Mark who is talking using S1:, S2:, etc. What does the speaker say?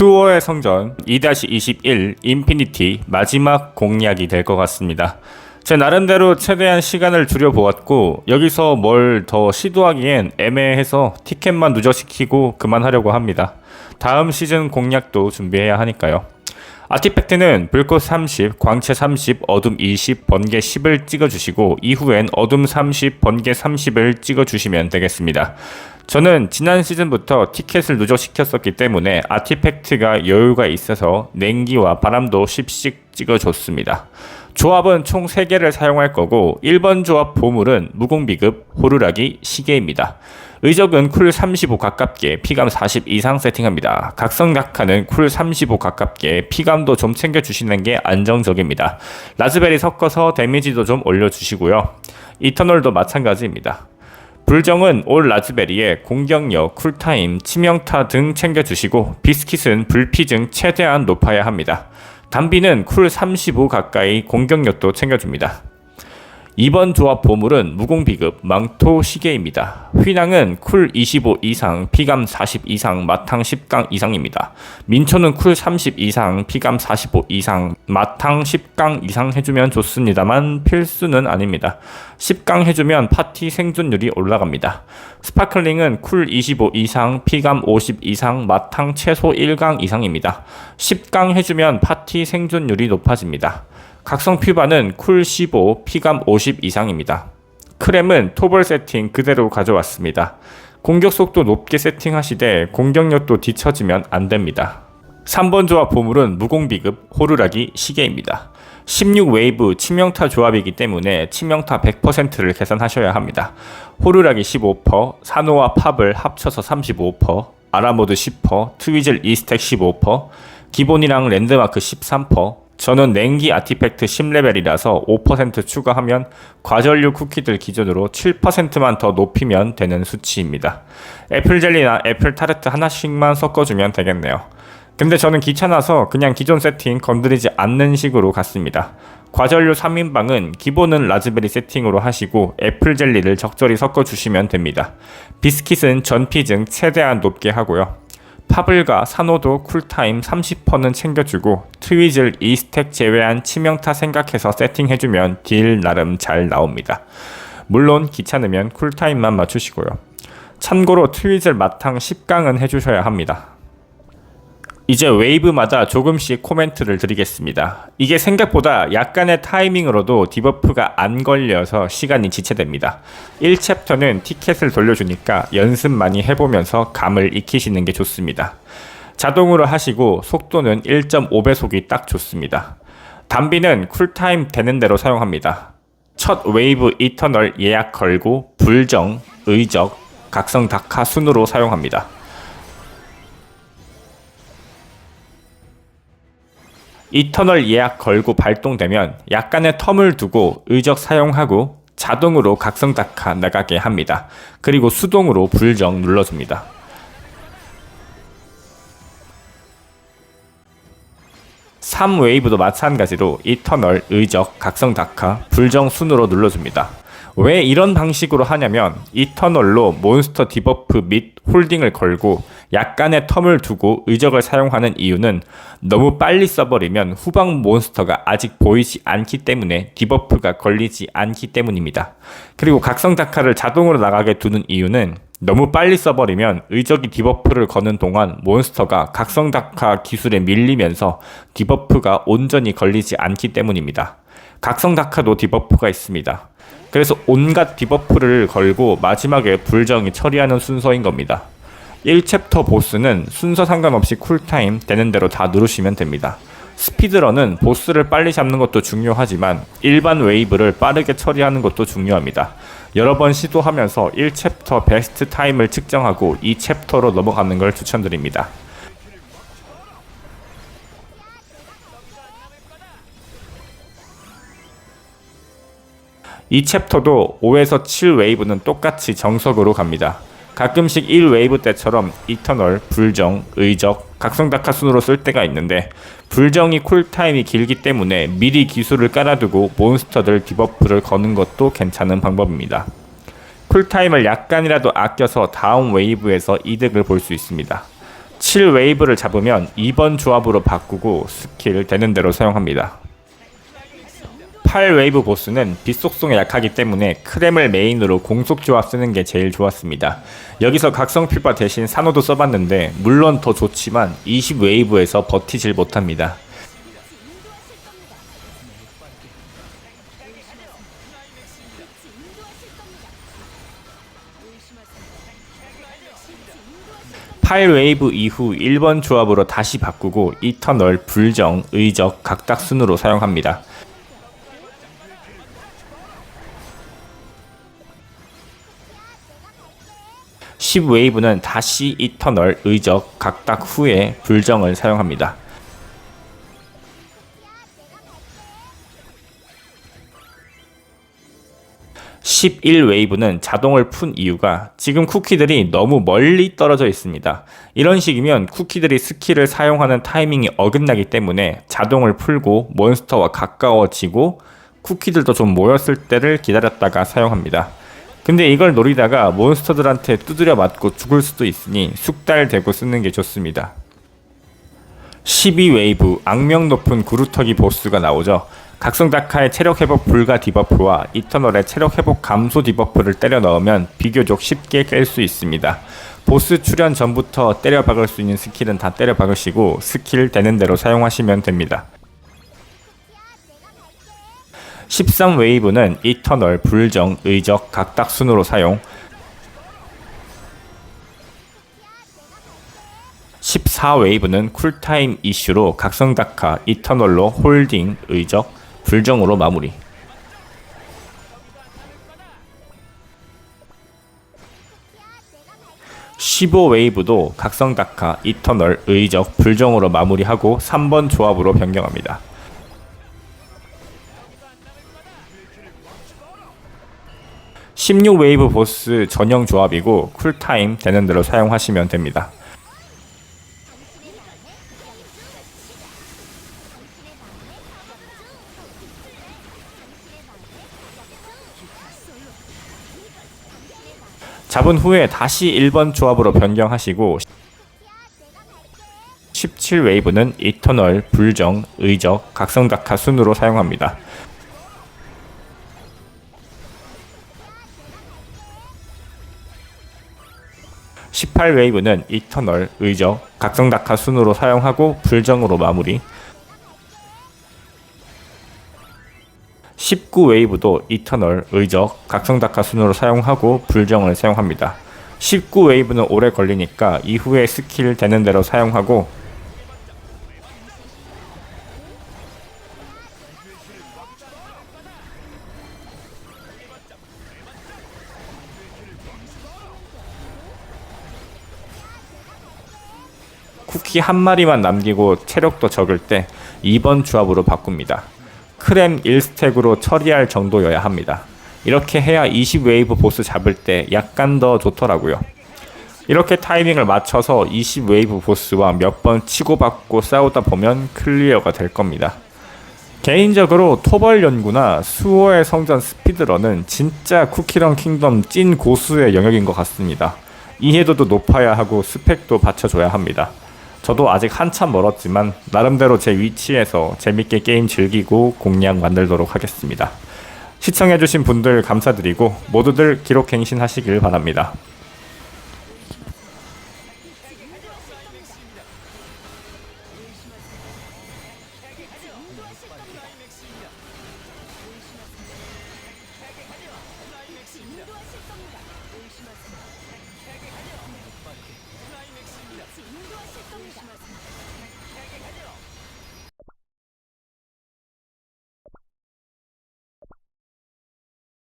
S1: 수호의 성전 2-21 인피니티 마지막 공략이 될 것 같습니다. 제 나름대로 최대한 시간을 줄여보았고 여기서 뭘 더 시도하기엔 애매해서 티켓만 누적시키고 그만하려고 합니다. 다음 시즌 공략도 준비해야 하니까요. 아티팩트는 불꽃 30, 광채 30, 어둠 20, 번개 10을 찍어주시고 이후엔 어둠 30, 번개 30을 찍어주시면 되겠습니다. 저는 지난 시즌부터 티켓을 누적시켰었기 때문에 아티팩트가 여유가 있어서 냉기와 바람도 10씩 찍어줬습니다. 조합은 총 3개를 사용할 거고 1번 조합 보물은 무공비급 호루라기 시계입니다. 의적은 쿨 35 가깝게 피감 40 이상 세팅합니다. 각성각하는 쿨 35 가깝게 피감도 좀 챙겨주시는 게 안정적입니다. 라즈베리 섞어서 데미지도 좀 올려주시고요. 이터널도 마찬가지입니다. 불정은 올 라즈베리에 공격력, 쿨타임, 치명타 등 챙겨주시고 비스킷은 불피증 최대한 높아야 합니다. 담비는 쿨 35 가까이 공격력도 챙겨줍니다. 2번 조합 보물은 무공비급 망토 시계입니다. 휘낭은 쿨 25 이상, 피감 40 이상, 마탕 10강 이상입니다. 민초는 쿨 30 이상, 피감 45 이상, 마탕 10강 이상 해주면 좋습니다만 필수는 아닙니다. 10강 해주면 파티 생존율이 올라갑니다. 스파클링은 쿨 25 이상, 피감 50 이상, 마탕 최소 1강 이상입니다. 10강 해주면 파티 생존율이 높아집니다. 각성 퓨바는 쿨 15, 피감 50 이상입니다. 크렘은 토벌 세팅 그대로 가져왔습니다. 공격 속도 높게 세팅하시되 공격력도 뒤처지면 안 됩니다. 3번 조합 보물은 무공비급 호루라기 시계입니다. 16 웨이브 치명타 조합이기 때문에 치명타 100%를 계산하셔야 합니다. 호루라기 15%, 사노와 팝을 합쳐서 35%, 아라모드 10%, 트위즐 이스택 15%, 기본이랑 랜드마크 13%, 저는 냉기 아티팩트 10레벨이라서 5% 추가하면 과전류 쿠키들 기준으로 7%만 더 높이면 되는 수치입니다. 애플 젤리나 애플 타르트 하나씩만 섞어주면 되겠네요. 근데 저는 귀찮아서 그냥 기존 세팅 건드리지 않는 식으로 갔습니다. 과전류 3인방은 기본은 라즈베리 세팅으로 하시고 애플 젤리를 적절히 섞어주시면 됩니다. 비스킷은 전피증 최대한 높게 하고요. 파블과 산호도 쿨타임 30%는 챙겨주고 트위즐 2스택 제외한 치명타 생각해서 세팅해주면 딜 나름 잘 나옵니다. 물론 귀찮으면 쿨타임만 맞추시고요. 참고로 트위즐 마탕 10강은 해주셔야 합니다. 이제 웨이브마다 조금씩 코멘트를 드리겠습니다. 이게 생각보다 약간의 타이밍으로도 디버프가 안 걸려서 시간이 지체됩니다. 1챕터는 티켓을 돌려주니까 연습 많이 해보면서 감을 익히시는 게 좋습니다. 자동으로 하시고 속도는 1.5배속이 딱 좋습니다. 담비는 쿨타임 되는 대로 사용합니다. 첫 웨이브 이터널 예약 걸고 불정, 의적, 각성 다카 순으로 사용합니다. 이 터널 예약 걸고 발동되면 약간의 텀을 두고 의적 사용하고 자동으로 각성 다카 나가게 합니다. 그리고 수동으로 불정 눌러줍니다. 삼 웨이브도 마찬가지로 이 터널, 의적, 각성 다카, 불정 순으로 눌러줍니다. 왜 이런 방식으로 하냐면 이터널로 몬스터 디버프 및 홀딩을 걸고 약간의 텀을 두고 의적을 사용하는 이유는 너무 빨리 써버리면 후방 몬스터가 아직 보이지 않기 때문에 디버프가 걸리지 않기 때문입니다. 그리고 각성 다카를 자동으로 나가게 두는 이유는 너무 빨리 써버리면 의적이 디버프를 거는 동안 몬스터가 각성 다카 기술에 밀리면서 디버프가 온전히 걸리지 않기 때문입니다. 각성 다카도 디버프가 있습니다. 그래서 온갖 디버프를 걸고 마지막에 불정이 처리하는 순서인 겁니다. 1챕터 보스는 순서 상관없이 쿨타임 되는 대로 다 누르시면 됩니다. 스피드런은 보스를 빨리 잡는 것도 중요하지만 일반 웨이브를 빠르게 처리하는 것도 중요합니다. 여러 번 시도하면서 1챕터 베스트 타임을 측정하고 2챕터로 넘어가는 걸 추천드립니다. 이 챕터도 5에서 7 웨이브는 똑같이 정석으로 갑니다. 가끔씩 1 웨이브 때처럼 이터널, 불정, 의적, 각성다카 순으로 쓸 때가 있는데 불정이 쿨타임이 길기 때문에 미리 기술을 깔아두고 몬스터들 디버프를 거는 것도 괜찮은 방법입니다. 쿨타임을 약간이라도 아껴서 다음 웨이브에서 이득을 볼 수 있습니다. 17 웨이브를 잡으면 2번 조합으로 바꾸고 스킬 되는 대로 사용합니다. 8 웨이브 보스는 빛속성에 약하기 때문에 크렘을 메인으로 공속 조합 쓰는 게 제일 좋았습니다. 여기서 각성 필바 대신 산호도 써봤는데 물론 더 좋지만 20 웨이브에서 버티질 못합니다. 파일 웨이브 이후 1번 조합으로 다시 바꾸고 이터널, 불정, 의적, 각각 순으로 사용합니다. (10 웨이브는 다시 이터널 의적 각각 후에 불정을 사용합니다. 11 웨이브는 자동을 푼 이유가 지금 쿠키들이 너무 멀리 떨어져 있습니다. 이런 식이면 쿠키들이 스킬을 사용하는 타이밍이 어긋나기 때문에 자동을 풀고 몬스터와 가까워지고 쿠키들도 좀 모였을 때를 기다렸다가 사용합니다. 근데 이걸 노리다가 몬스터들한테 두드려 맞고 죽을 수도 있으니 숙달되고 쓰는 게 좋습니다. 12 웨이브 악명 높은 구루터기 보스가 나오죠. 각성 다카의 체력 회복 불가 디버프와 이터널의 체력 회복 감소 디버프를 때려 넣으면 비교적 쉽게 깰 수 있습니다. 보스 출현 전부터 때려 박을 수 있는 스킬은 다 때려 박으시고 스킬 되는 대로 사용하시면 됩니다. 13 웨이브는 이터널, 불정, 의적, 각각 순으로 사용 14 웨이브는 쿨타임 이슈로 각성 다카, 이터널로 홀딩, 의적, 불정으로 마무리. (15 웨이브도) 각성 다카, 이터널, 의적, 불정으로 마무리하고 (3번) 조합으로 변경합니다. (16 웨이브) 보스 전용 조합이고 쿨타임 되는 대로 사용하시면 됩니다. 잡은 후에 다시 1번 조합으로 변경하시고 17 웨이브는 이터널, 불정, 의적, 각성다카 순으로 사용합니다. (18 웨이브는) 이터널, 의적, 각성다카 순으로 사용하고 불정으로 마무리 19 웨이브도 이터널, 의적, 각성다카 순으로 사용하고 불정을 사용합니다. 19 웨이브는 오래 걸리니까 이후에 스킬 되는 대로 사용하고 쿠키 한 마리만 남기고 체력도 적을 때 2번 조합으로 바꿉니다. 크렘 1스택으로 처리할 정도여야 합니다. 이렇게 해야 20 웨이브 보스 잡을 때 약간 더 좋더라고요. 이렇게 타이밍을 맞춰서 20 웨이브 보스와 몇 번 치고받고 싸우다 보면 클리어가 될 겁니다. 개인적으로 토벌 연구나 수호의 성전 스피드런은 진짜 쿠키런 킹덤 찐 고수의 영역인 것 같습니다. 이해도도 높아야 하고 스펙도 받쳐줘야 합니다. 저도 아직 한참 멀었지만 나름대로 제 위치에서 재밌게 게임 즐기고 공략 만들도록 하겠습니다. 시청해주신 분들 감사드리고 모두들 기록갱신하시길 바랍니다.